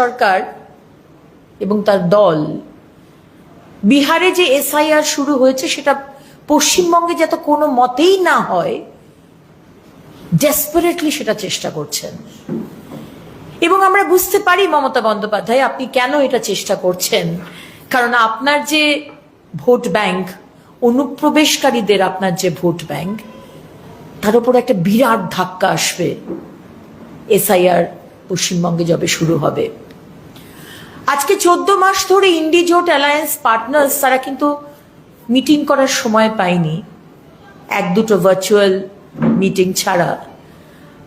সরকার এবং তার দল, বিহারে যে এসআইআর শুরু হয়েছে সেটা পশ্চিমবঙ্গে যাতে কোনো মতেই না হয় ডেসপারেটলি সেটা চেষ্টা করছেন। এবং আমরা বুঝতে পারি মমতা বন্দ্যোপাধ্যায়, আপনি কেন এটা চেষ্টা করছেন? কারণ আপনার যে ভোট ব্যাংক, অনুপ্রবেশকারীদের আপনার যে ভোট ব্যাংক, তার উপর একটা বিরাট ধাক্কা আসবে। এসআইআর পশ্চিমবঙ্গে যবে শুরু হবে। আজকে চোদ্দ মাস ধরে ইন্ডিজোট অ্যালায়েন্স পার্টনার্স তারা কিন্তু মিটিং করার সময় পায়নি। এক দুটো ভার্চুয়াল মিটিং ছাড়া।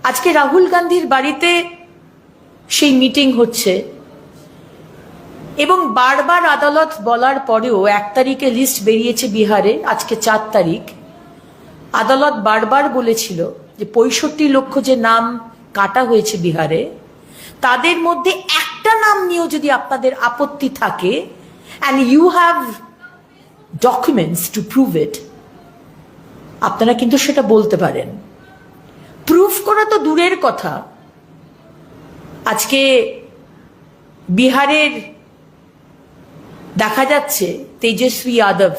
আজকে রাহুল গান্ধীর বাড়িতে সেই মিটিং হচ্ছে। এবং বারবার আদালত বলার পরেও এক তারিখে লিস্ট বেরিয়েছে বিহারে, আজকে চার তারিখ। আদালত বারবার বলেছিল যে পঁয়ষট্টি লক্ষ যে নাম কাটা হয়েছে বিহারে, তাদের মধ্যে একটা নাম নিয়েও যদি আপনাদের আপত্তি থাকে and you have documents to prove it আপনারা কিন্তু সেটা বলতে পারেন। প্রুফ করা তো দূরের কথা। আজকে বিহারের দেখা যাচ্ছে তেজস্বী যাদব।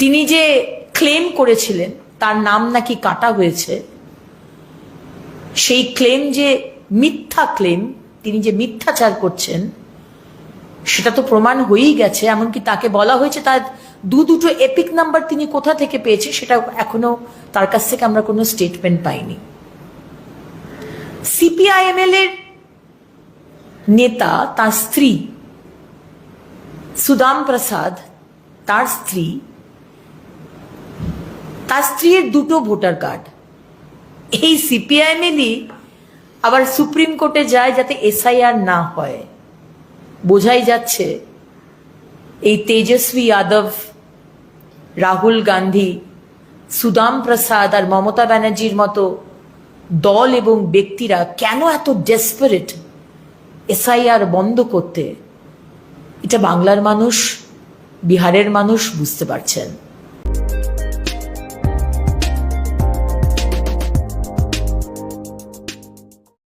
তিনি যে ক্লেম করেছিলেন, তার নাম নাকি কাটা হয়েছে, সেই ক্লেম যে মিথ্যা ক্লেম তিনি যে মিথ্যাচার করছেন, সেটা তো প্রমাণ হয়েই গেছে, এমনকি তাকে বলা হয়েছে তার দু দুটো এপিক নাম্বার তিনি কোথা থেকে পেয়েছে সেটা এখনও তার কাছ থেকে আমরা কোনো স্টেটমেন্ট পাইনি। সিপিআইএমএল এর নেতা তার স্ত্রী, সুদাম প্রসাদ, তার স্ত্রী, তার স্ত্রীর দুটো ভোটার কার্ড। এই সিপিআইএমএলই আবার সুপ্রিম কোর্টে যায় যাতে এসআইআর না হয়। বোঝাই যাচ্ছে এই তেজস্বী যাদব, রাহুল গান্ধী, সুদাম প্রসাদ আর মমতা ব্যানার্জির মতো দল এবং ব্যক্তিরা কেন এত ডেসপারেট এসআইআর বন্ধ করতে? এটা বাংলার মানুষ, বিহারের মানুষ বুঝতে পারছেন।